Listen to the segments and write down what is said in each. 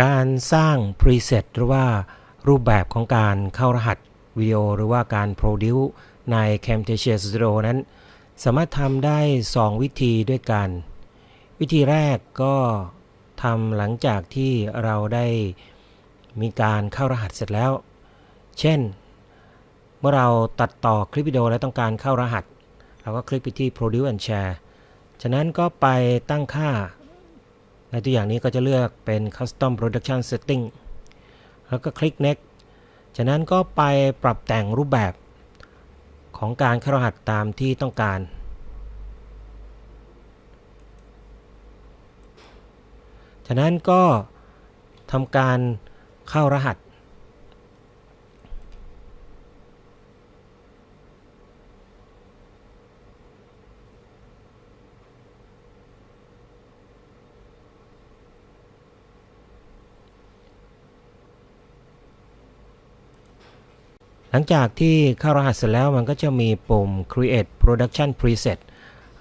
การสร้าง preset หรือว่ารูปแบบของการเข้ารหัสวิดีโอหรือว่าการ produce ใน Camtasia Studio นั้น สามารถทำได้ 2 วิธีด้วยกัน วิธีแรกก็ทำหลังจากที่เราได้มีการเข้ารหัสเสร็จแล้ว เช่น เมื่อเราตัดต่อคลิปวิดีโอและต้องการเข้ารหัส เราก็คลิกไปที่ produce and share ฉะนั้นก็ไปตั้งค่า ในตัวอย่างนี้ก็จะเลือกเป็น custom production setting แล้วก็คลิก next จากนั้นก็ไปปรับแต่งรูปแบบของการเข้ารหัสตามที่ต้องการ จากนั้นก็ทำการเข้ารหัส หลังจากที่เข้ารหัสเสร็จแล้วมันก็จะมีปุ่ม create production preset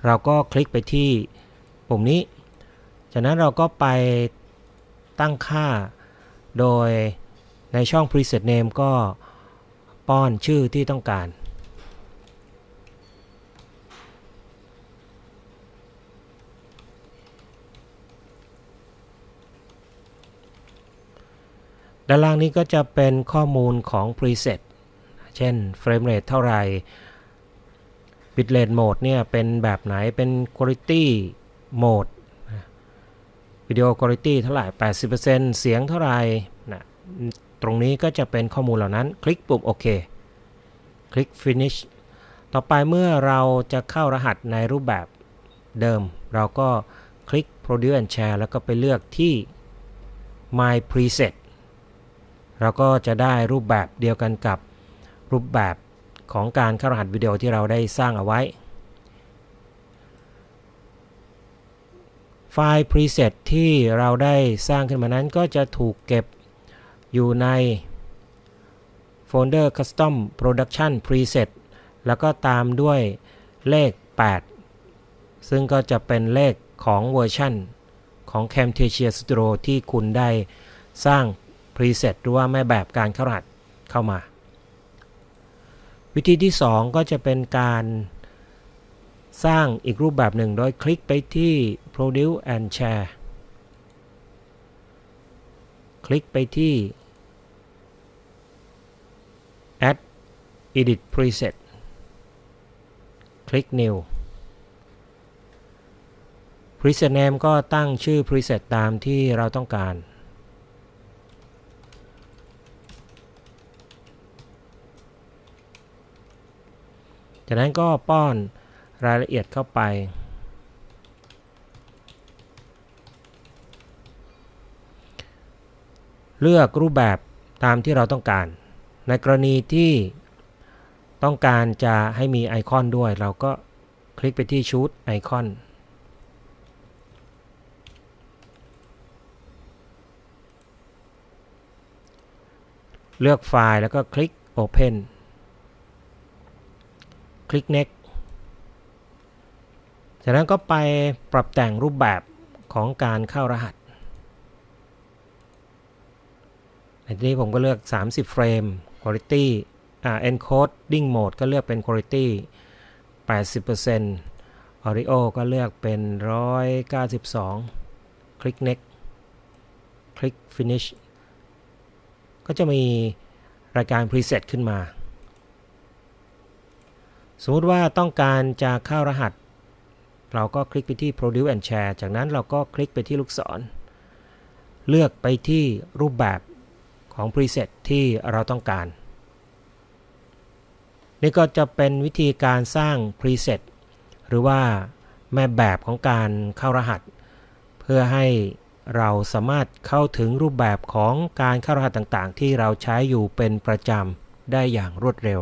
เราก็คลิกไปที่ปุ่มนี้ จากนั้นเราก็ไปตั้งค่า โดยในช่อง preset name ก็ป้อนชื่อที่ต้องการ ด้านล่างนี้ก็จะเป็นข้อมูลของ preset เช่น frame rate เท่าไหร่ bitrate mode เนี่ยเป็นแบบไหนเป็น quality mode วิดีโอ quality เท่าไหร่ 80%เสียงเท่าไหร่นะตรงนี้ก็จะเป็นข้อมูลเหล่านั้น คลิกปุ่มโอเค คลิก finish ต่อไปเมื่อเราจะเข้ารหัสในรูปแบบเดิม เราก็คลิก produce and share แล้วก็ไปเลือกที่ my preset เราก็จะได้รูปแบบเดียวกันกับ รูปแบบของการเข้ารหัสวิดีโอที่เราได้สร้างเอาไว้ ไฟล์ preset ที่เราได้สร้างขึ้นมานั้นก็จะถูกเก็บอยู่ในโฟลเดอร์ custom production preset แล้วก็ตามด้วยเลข 8 ซึ่งก็จะเป็นเลขของเวอร์ชันของ Camtasia Studio ที่คุณได้สร้าง preset หรือว่าแม่แบบการเข้ารหัสเข้ามา วิธีที่ 2 ก็จะเป็นการสร้างอีกรูปแบบหนึ่ง โดยคลิกไปที่ produce and share คลิกไปที่ add edit preset คลิก new preset name ก็ตั้งชื่อ preset ตามที่เราต้องการ จากนั้นก็ป้อนรายละเอียดเข้าไป เลือกรูปแบบตามที่เราต้องการ ในกรณีที่ต้องการจะให้มีไอคอนด้วย เราก็คลิกไปที่ชุดไอคอนเลือกไฟล์แล้วก็คลิก Open คลิก Next จากนั้นก็ไปปรับแต่งรูปแบบของการเข้ารหัสในที่นี้ผมก็เลือก 30 เฟรม quality อ่า encoding mode ก็เลือกเป็น quality 80% audio ก็เลือกเป็น 192 คลิก next คลิก finish ก็จะมีรายการ preset ขึ้นมา สมมติว่าต้องการจะเข้ารหัส เราก็คลิกไปที่ produce and share จากนั้นเราก็คลิกไปที่ลูกศร เลือกไปที่รูปแบบของ preset ที่เราต้องการ นี่ก็จะเป็นวิธีการสร้าง preset หรือว่าแม่แบบของการเข้ารหัส เพื่อให้เราสามารถเข้าถึงรูปแบบของการเข้ารหัสต่างๆ ที่เราใช้อยู่เป็นประจำได้อย่างรวดเร็ว